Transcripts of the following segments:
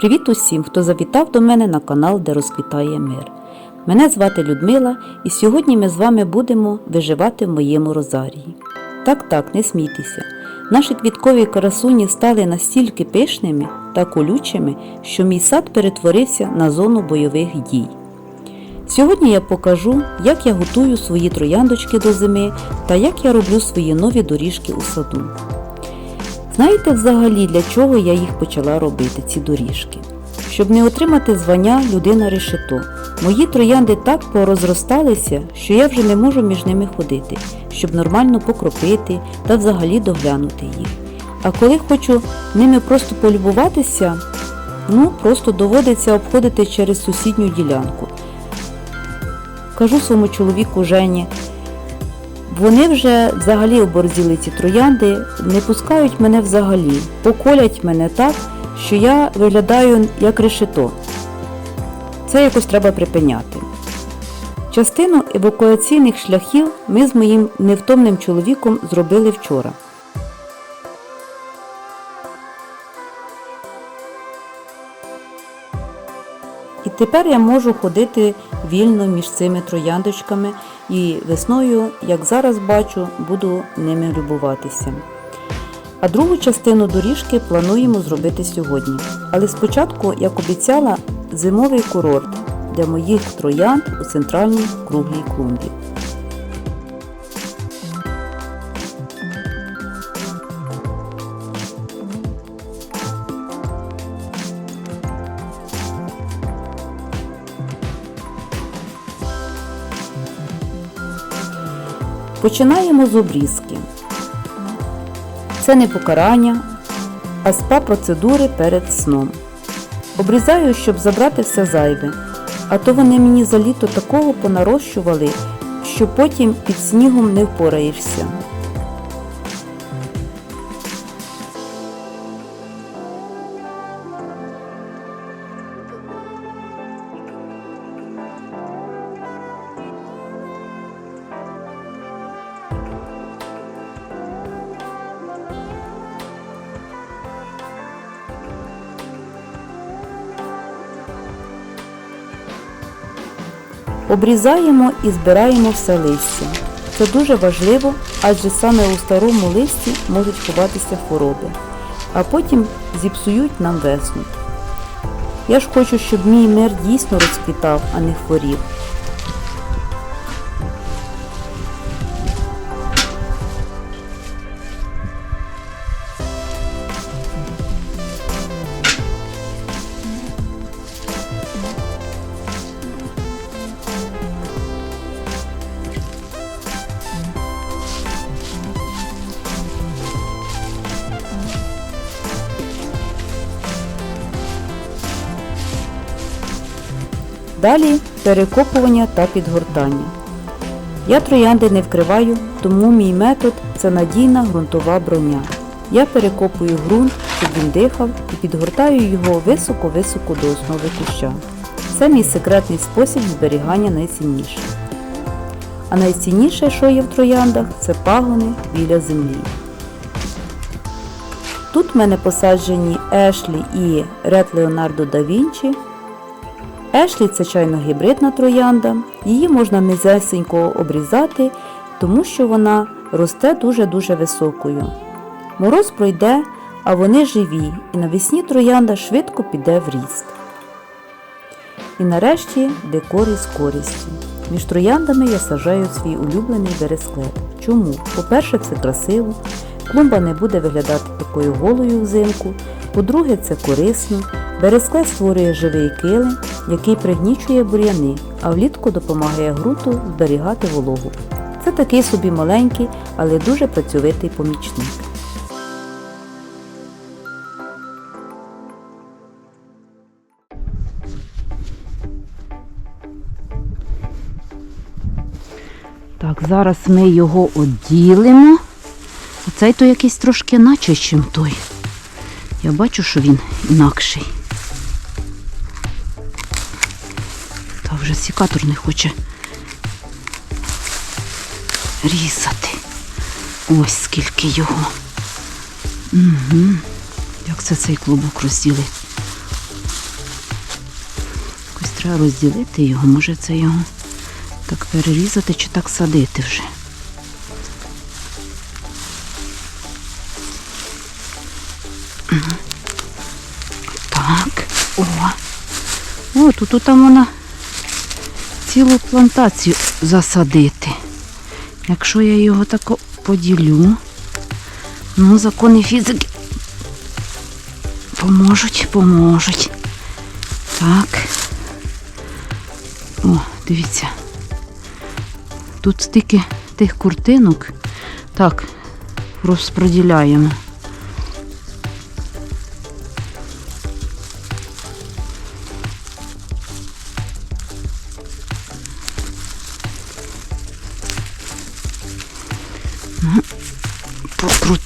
Привіт усім, хто завітав до мене на канал, де розквітає мир. Мене звати Людмила, і сьогодні ми з вами будемо виживати в моєму розарії. Так, так, не смійтеся. Наші квіткові красуні стали настільки пишними та колючими, що мій сад перетворився на зону бойових дій. Сьогодні я покажу, як я готую свої трояндочки до зими та як я роблю свої нові доріжки у саду. Знаєте взагалі, для чого я їх почала робити, ці доріжки? Щоб не отримати звання людина решето. Мої троянди так порозросталися, що я вже не можу між ними ходити, щоб нормально покропити та взагалі доглянути їх. А коли хочу ними просто полюбуватися, ну просто доводиться обходити через сусідню ділянку. Кажу своєму чоловіку Жені, вони вже взагалі оборзіли ці троянди, не пускають мене взагалі, поколять мене так, що я виглядаю як решето. Це якось треба припиняти. Частину евакуаційних шляхів ми з моїм невтомним чоловіком зробили вчора. Тепер я можу ходити вільно між цими трояндочками і весною, як зараз бачу, буду ними любуватися. А другу частину доріжки плануємо зробити сьогодні. Але спочатку, як обіцяла, зимовий курорт для моїх троянд у центральній круглій клумбі. Починаємо з обрізки. Це не покарання, а спа процедури перед сном. Обрізаю, щоб забрати все зайве, а то вони мені за літо такого понарощували, що потім під снігом не впораєшся. Обрізаємо і збираємо все листя. Це дуже важливо, адже саме у старому листі можуть ховатися хвороби, а потім зіпсують нам весну. Я ж хочу, щоб мій мир дійсно розквітав, а не хворів. Далі перекопування та підгортання. Я троянди не вкриваю, тому мій метод це надійна ґрунтова броня. Я перекопую ґрунт, щоб він дихав і підгортаю його високо-високо до основи куща. Це мій секретний спосіб зберігання найцінніших. А найцінніше, що є в трояндах, це пагони біля землі. Тут в мене посаджені Ешлі і Ред Леонардо да Вінчі. Ешлі це чайно-гібридна троянда. Її можна низесенько обрізати, тому що вона росте дуже-дуже високою. Мороз пройде, а вони живі, і навесні троянда швидко піде в ріст. І нарешті декор із користю. Між трояндами я сажаю свій улюблений бересклет. Чому? По-перше, це красиво, клумба не буде виглядати такою голою взимку. По-друге, це корисно. Бересклет створює живий килим, який пригнічує бур'яни, а влітку допомагає ґрунту зберігати вологу. Це такий собі маленький, але дуже працьовитий помічник. Так, зараз ми його оділимо. Оцей то якийсь трошки наче, чим той. Я бачу, що він інакший. Вже сікатор не хоче різати. Ось скільки його. Угу. Як це цей клубок розділить? треба розділити його, може це його так перерізати чи так садити вже. Мгм. Так, о. О, тут там вона цілу плантацію засадити. Якщо я його так поділю, ну, закони фізики поможуть, поможуть. Так. О, дивіться. Тут стільки тих куртинок. Так, розподіляємо.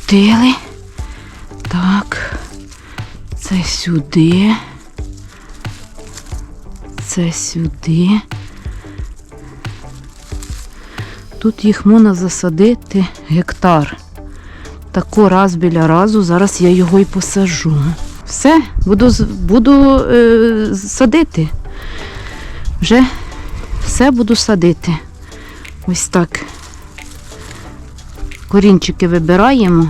Покрутили. Так. Це сюди. Це сюди. Тут їх можна засадити гектар. Тако раз біля разу, зараз я його і посажу. Все, буду, буду е, садити. Вже все буду садити. Ось так. Корінчики вибираємо.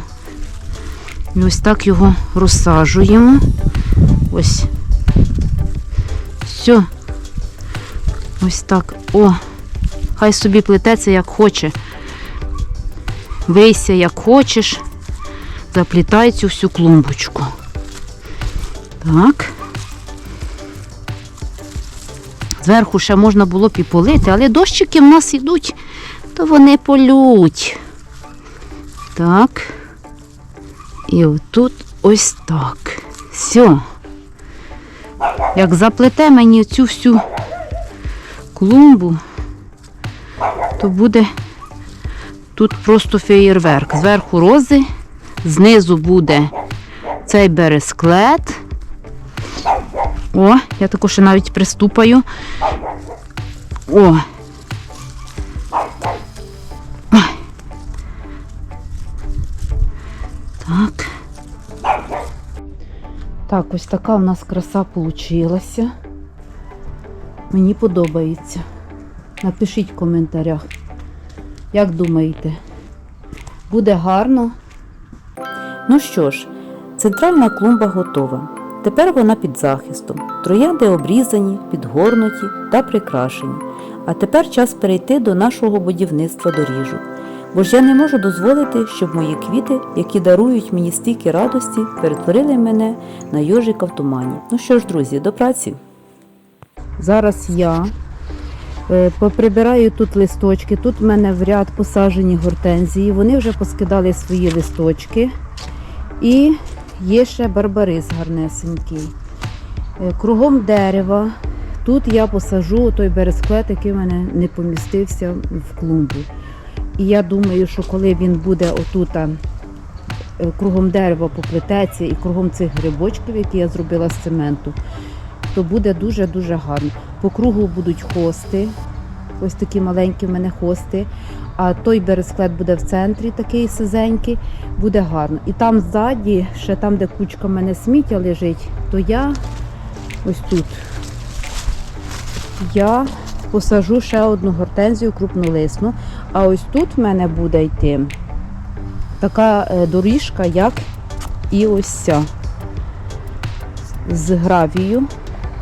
І ось так його розсаджуємо. Ось. Все. Ось так. О, хай собі плететься як хоче. Вийся як хочеш. Заплітай цю всю клумбочку. Так. Зверху ще можна було б і полити, але дощики в нас йдуть, то вони полють. Так. І отут ось так. Все. Як заплете мені цю всю клумбу, то буде тут просто феєрверк. Зверху рози, знизу буде цей бересклет. О, я також навіть приступаю. О. Так. Так, ось така у нас краса получилася. Мені подобається. Напишіть в коментарях, як думаєте, буде гарно? Ну що ж, центральна клумба готова. Тепер вона під захистом. Троянди обрізані, підгорнуті та прикрашені. А тепер час перейти до нашого будівництва доріжок. Бо ж я не можу дозволити, щоб мої квіти, які дарують мені стільки радості, перетворили мене на йожика в тумані. Ну що ж, друзі, до праці. Зараз я е, поприбираю тут листочки. Тут в мене в ряд посаджені гортензії. Вони вже поскидали свої листочки. І є ще барбарис гарнесенький. Е, Кругом дерева. Тут я посажу той бересклет, який в мене не помістився в клумбу. І я думаю, що коли він буде отут е, кругом дерева поплететься і кругом цих грибочків, які я зробила з цементу, то буде дуже-дуже гарно. По кругу будуть хости, ось такі маленькі в мене хости. А той бересклет буде в центрі, такий сизенький, буде гарно. І там ззаді, ще там, де кучка в мене сміття лежить, то я ось тут я посажу ще одну гортензію крупнолисну. А ось тут в мене буде йти така е, доріжка, як і ось ця. З гравію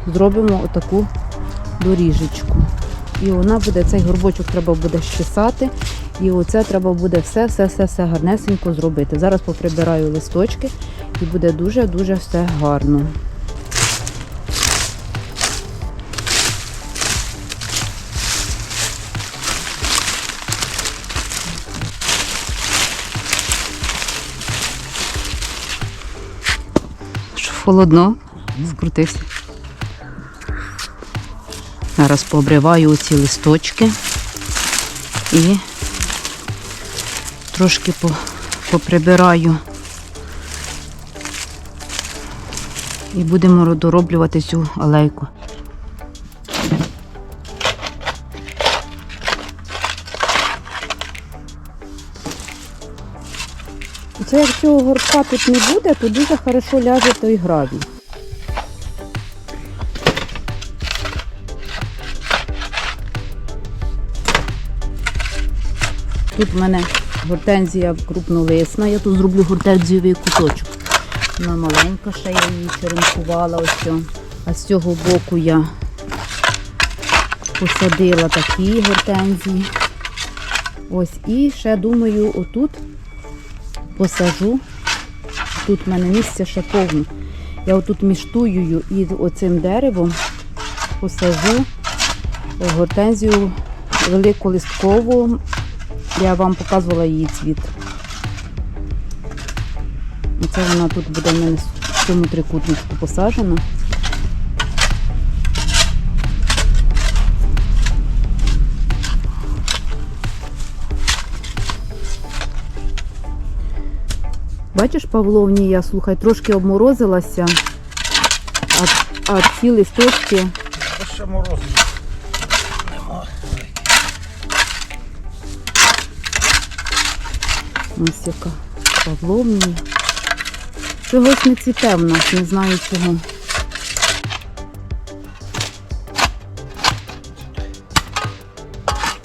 зробимо отаку доріжечку. І вона буде, цей горбочок треба буде щесати. І оце треба буде все, все, все, все гарнесенько зробити. Зараз поприбираю листочки і буде дуже-дуже все гарно. Холодно, скрутився. Зараз пообриваю оці листочки і трошки поприбираю. І будемо дороблювати цю алейку. Це якщо цього тут не буде, то дуже хорошо ляже той гравій. Тут в мене гортензія крупновисна, я тут зроблю гортензієвий куточок. Вона маленька, ще я її черенкувала. ось. А з цього боку я посадила такі гортензії. Ось, і ще думаю, отут посажу. Тут в мене місця ще. Я отут між туєю і оцим деревом посажу гортензію великолисткову. Я вам показувала її цвіт. Це вона тут буде в мене в цьому трикутничку посаджена. Бачиш, Павловні, я слухай, трошки обморозилася, а, а ці листочки Та ще морозу нема. ось яка Павловні. Чогось не цвіте в нас, не знаю чого.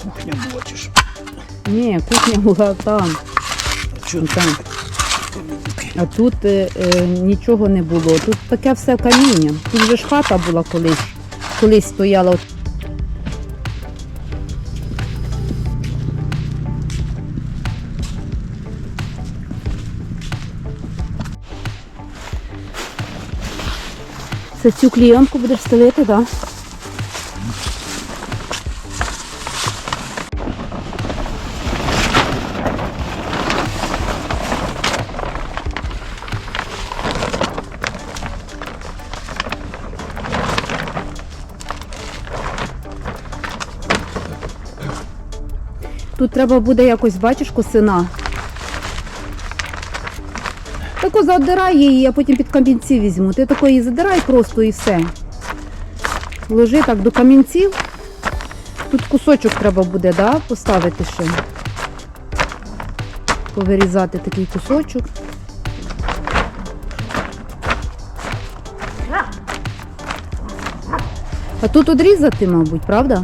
Кухня була чи що? Ні, кухня була там, чого там. А тут е, е, нічого не було. Тут таке все каміння. Тут же ж хата була колись. Колись стояла. Це цю клієнтку будеш стелити, так? Да? Тут треба буде якось, бачиш, косина. Тако задирай її, а потім під камінці візьму. Ти тако її задирай просто і все. Ложи так до камінців. Тут кусочок треба буде, да, поставити ще. Повирізати такий кусочок. А тут одрізати, мабуть, правда?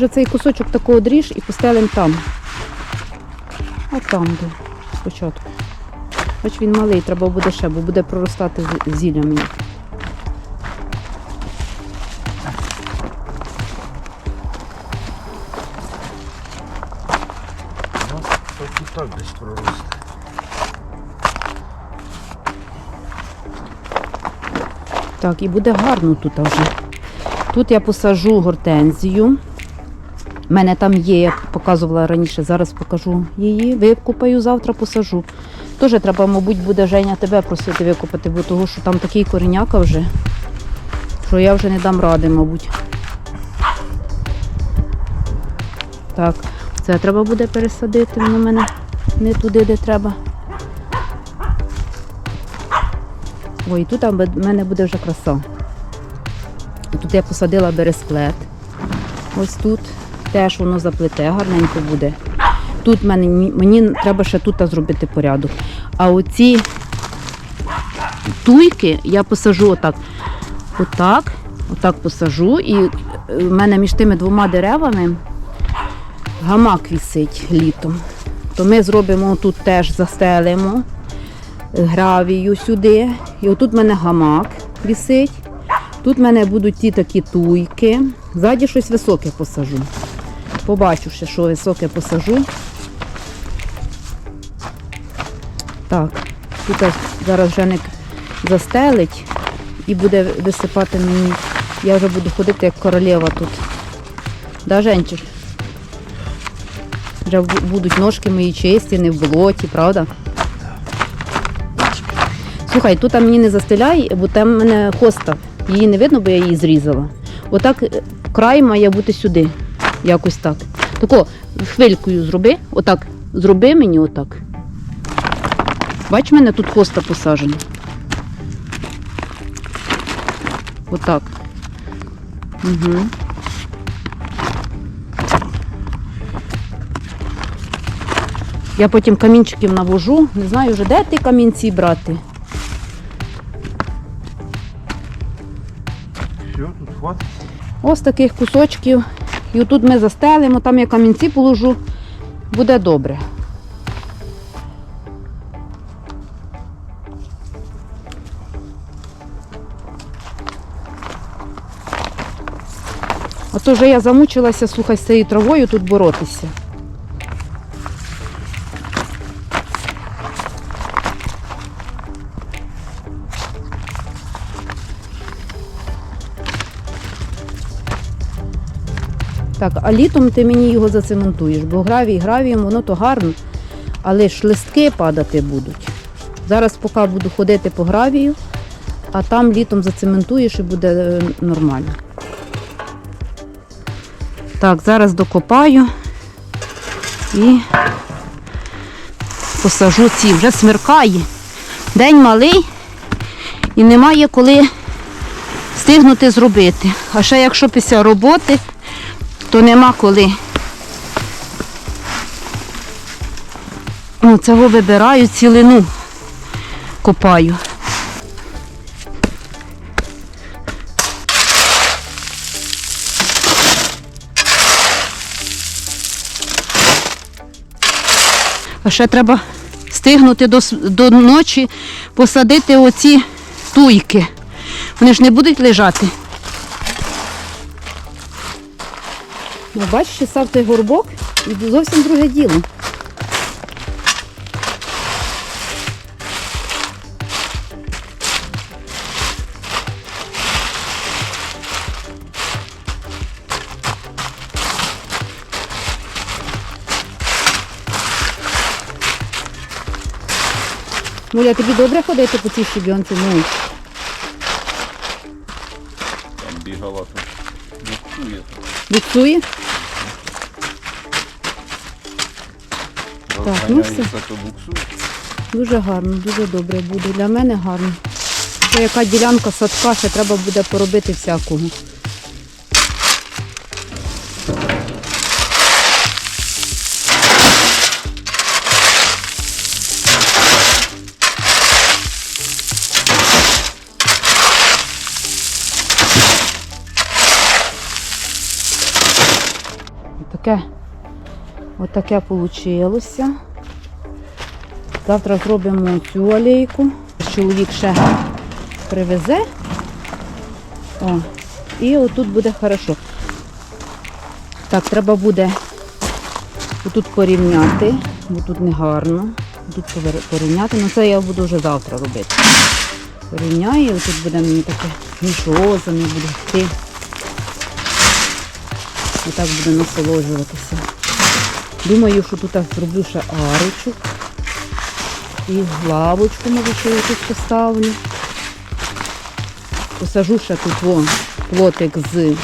Може цей кусочок такого одріж і постелим там. А там де спочатку. Бач, він малий, треба буде ще, бо буде проростати зілля мені. Так десь проросте. Так, і буде гарно тут вже. Тут я посажу гортензію. У мене там є, я показувала раніше, зараз покажу її. Викопаю, завтра посажу. Теж треба, мабуть, буде Женя тебе просити викопати, бо того, що там такий кореняка вже, що я вже не дам ради, мабуть. Так, це треба буде пересадити, воно мене не туди, де треба. Ой, тут в мене буде вже краса. Тут я посадила бересклет. Ось тут теж воно заплете, гарненько буде. Тут мене, мені треба ще тут зробити порядок. А оці туйки я посажу отак. Отак, отак посажу. І е, в мене між тими двома деревами гамак вісить літом. То ми зробимо тут теж застелимо гравію сюди. І отут в мене гамак вісить. Тут в мене будуть ті такі туйки. Ззаді щось високе посажу. Побачу що високе посажу. Так, тут зараз Женик застелить і буде висипати мені. Я вже буду ходити як королева тут. Да, Женчик? Вже будуть ножки мої чисті, не в болоті, правда? Слухай, тут мені не застеляй, бо там в мене хоста. Її не видно, бо я її зрізала. Отак е, край має бути сюди. Якось так. Тако, хвилькою зроби, отак. Зроби мені отак. Бач, в мене тут хоста посаджена. Отак. Угу. Я потім камінчиків навожу. Не знаю вже, де ті камінці брати. Все, тут хватить. Ось таких кусочків. І отут ми застелимо, там я камінці положу, буде добре. А то вже я замучилася, слухай, з цією травою тут боротися. Так, а літом ти мені його зацементуєш, бо гравій гравієм, воно то гарно, але ж листки падати будуть. Зараз поки буду ходити по гравію, а там літом зацементуєш і буде е, нормально. Так, зараз докопаю і посажу ці. Вже смеркає. День малий і немає коли встигнути зробити. А ще якщо після роботи то нема коли. О, це вибираю цілину, копаю. А ще треба стигнути до, до ночі посадити оці туйки. Вони ж не будуть лежати. Ну, бачиш, сав той горбок і зовсім друге діло. Муля, тобі добре ходити по цій щебінці? Ну, Там бігала там. Буксує. буксує? Так, ну все. Дуже гарно, дуже добре буде. Для мене гарно. Це яка ділянка садка, ще треба буде поробити всякого. Отаке вийшло. Завтра зробимо цю алейку. Чоловік ще привезе. О, і отут буде хорошо. Так, треба буде отут порівняти, бо тут не гарно. Тут порівняти. Ну це я буду вже завтра робити. Порівняю, тут буде мені таке між розами буде йти. Отак буду насолоджуватися. Думаю, що тут зроблю ще арочок. І лавочку, може, ще якусь поставлю. Посажу ще тут вон плотик з е,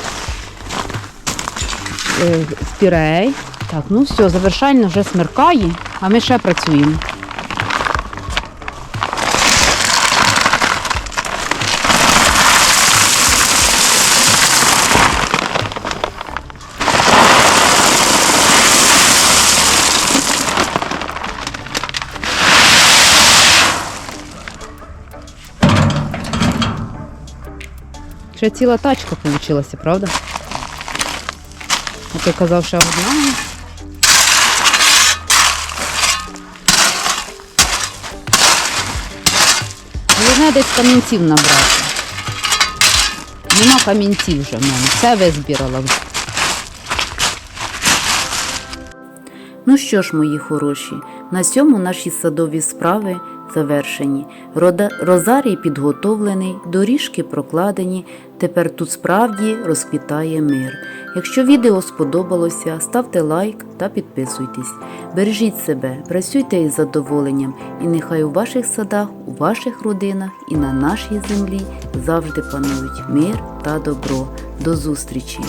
спірей. Так, ну все, завершально вже смеркає, а ми ще працюємо. Ще ціла тачка вийшла, правда? А ти казав, що одна. Головне десь камінців набрати. Нема камінців вже в мене. Все визбірала. Ну що ж, мої хороші, на цьому наші садові справи завершені. Розарій підготовлений, доріжки прокладені. Тепер тут справді розквітає мир. Якщо відео сподобалося, ставте лайк та підписуйтесь. Бережіть себе, працюйте із задоволенням, і нехай у ваших садах, у ваших родинах і на нашій землі завжди панують мир та добро. До зустрічі!